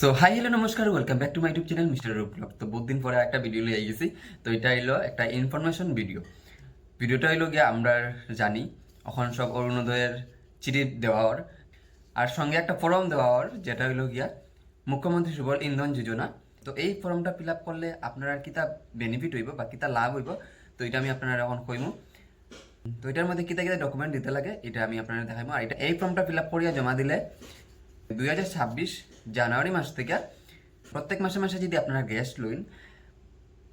So hi hello নমস্কার welcome back to my YouTube channel mister Roop vlog তো বহুত দিন পরে একটা ভিডিও লিয়ে গেছি তো এটা হইল একটা ইনফরমেশন ভিডিও ভিডিওটা হইল গিয়া আমরা জানি, এখন সব অরুণোদয়ের চিঠি দেওয়ার আর সঙ্গে একটা ফর্ম দেওয়ার যেটা হইল গিয়া মুখ্যমন্ত্রী সুবল ইন্ধন যোজনা। তো এই ফর্মটা ফিল আপ করলে আপনার কিতা বেনিফিট হইব বা কিতা লাভ হইব, তো এটা আমি আপনারা এখন কইমু। তো এটার মধ্যে কিতা কিতা ডকুমেন্ট দিতে লাগে, এটা আমি আপনারা দেখাইমু। আর এটা, এই ফর্মটা ফিল আপ করিয়া জমা দিলে দুই হাজার ছাব্বিশ জানুয়ারি মাস থেকে প্রত্যেক মাসে মাসে যদি আপনারা গ্যাস লইন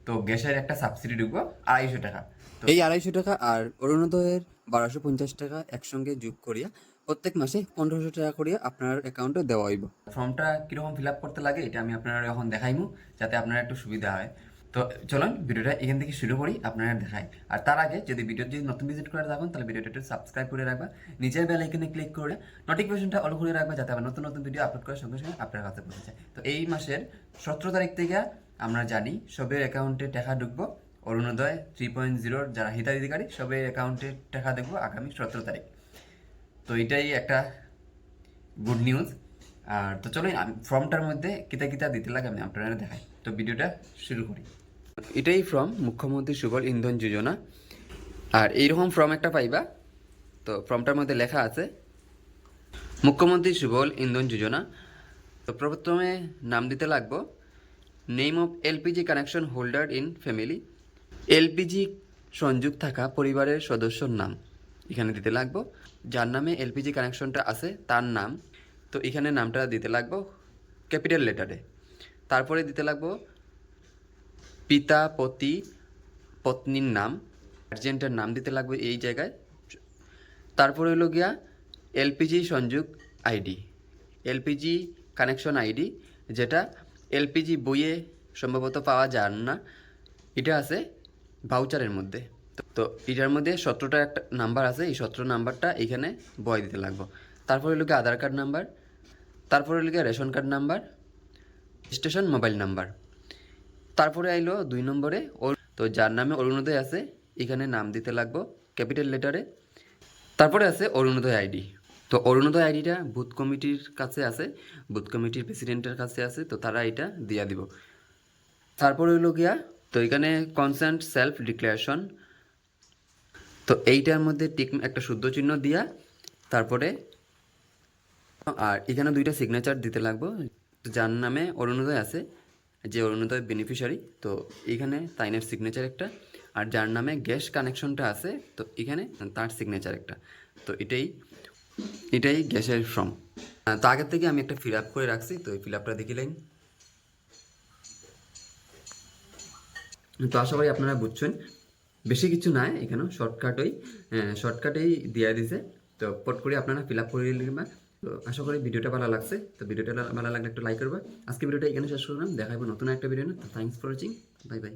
তো গ্যাসের একটা সাবসিডি ঢুকবো আড়াইশো টাকা। তো এই আড়াইশো টাকা আর অরুণোদয়ের বারোশো পঞ্চাশ টাকা একসঙ্গে যোগ করিয়া প্রত্যেক মাসে পনেরোশো টাকা করিয়া আপনার অ্যাকাউন্টে দেওয়া হইব। ফর্মটা কীরকম ফিল আপ করতে লাগে এটা আমি আপনারা এখন দেখাইমু যাতে আপনার একটু সুবিধা হয়। তো চলুন ভিডিওটা এখান থেকে শুরু করি, আপনারা দেখাই। আর তার আগে যদি ভিডিও যদি নতুন ভিজিট করে থাকুন, তাহলে ভিডিওটা একটু সাবস্ক্রাইব করে রাখবা। নিজের বেল আইকনে ক্লিক করে নোটিফিকেশনটা অল করে রাখবা, যাতে আবার নতুন নতুন ভিডিও আপলোড করার সঙ্গে সঙ্গে আপনার কাছে পৌঁছে যায়। তো এই মাসের সতেরো তারিখ থেকে আমরা জানি সবের অ্যাকাউন্টে টাকা ঢুকবো। অরুণোদয় থ্রি পয়েন্ট জিরোর যারা হিতাধিকারী, সবের অ্যাকাউন্টে টাকা দেখব আগামী সতেরো তারিখ। তো এটাই একটা গুড নিউজ আর তো চলুন, আমি ফর্মটার মধ্যে কিতা কিতা দিতে লাগে আমি আপনারা দেখাই। তো ভিডিওটা শুরু করি। এটাই ফর্ম মুখ্যমন্ত্রী সুবল ইন্ধন যোজনা। আর এইরকম ফর্ম একটা পাইবা, তো ফর্মটার মধ্যে লেখা আছে, মুখ্যমন্ত্রী সুবল ইন্ধন যোজনা। তো প্রথমে নাম দিতে লাগবো name of LPG connection holder in family LPG সংযোগ থাকা পরিবারের সদস্যর নাম এখানে দিতে লাগবো। যার নামে এলপিজি কানেকশনটা আছে, তার নাম। তো এখানে নামটা দিতে লাগবো ক্যাপিটাল লেটারে তারপরে দিতে লাগবো পিতা, পতি, পত্নীর নাম গার্জেন্টের নাম দিতে লাগবে এই জায়গায়। তারপরে হলো গিয়া এলপিজি সংযোগ আইডি। এলপিজি কানেকশন আইডি, যেটা এলপিজি বইয়ে সম্ভবত পাওয়া যায় না। এটা আছে ভাউচারের মধ্যে। তো- এটার মধ্যে সতেরোটা একটা নাম্বার আছে, এই সতেরো নাম্বারটা এখানে বয় দিতে লাগবো। তারপরে গিয়ে আধার কার্ড নাম্বার, তারপরে গিয়ে ration card number station mobile number. তারপরে আইলো দুই নম্বরে ওর তো যার নামে অরুণোদয় আছে, এখানে নাম দিতে লাগবো, ক্যাপিটাল লেটারে। তারপরে আছে অরুণোদয় আইডি। তো অরুণোদয় আইডিটা বুথ কমিটির কাছে আছে, বুথ কমিটির প্রেসিডেন্টের কাছে আছে, তো তারা এটা দিয়া দিব। তারপরে হইল গিয়া, তো এখানে কনসেন্ট সেলফ ডিক্লারেশন তো এইটার মধ্যে টিক একটা শুদ্ধ চিহ্ন দিয়া, তারপরে আর এখানে দুইটা সিগনেচার দিতে লাগবো। যার নামে অরুণোদয় আছে যে অরুণোদয় বেনিফিশিয়ারি তো এখানে তাইনের সিগনেচার একটা, আর যার নামে গ্যাস কানেকশনটা আছে, তো এখানে তার সিগনেচার একটা। তো এটাই এটাই গ্যাসের ফর্ম তো আগের থেকে আমি একটা ফিল আপ করে রাখছি, তো এই ফিল আপটা দেখিলেন তো আশা করি আপনারা বুঝছেন। বেশি কিছু নাই এখানে শর্টকাটই শর্টকাটেই দিয়ে দিছে। তো পট করে আপনারা ফিল আপ করে নেবেন তো আশা করি ভিডিওটা ভালো লাগছে। তো ভিডিওটা ভালো লাগলে একটু লাইক করবে। আজকে ভিডিওটা এখানে শেষ করলাম। দেখাবো নতুন একটা ভিডিও না thanks for watching bye bye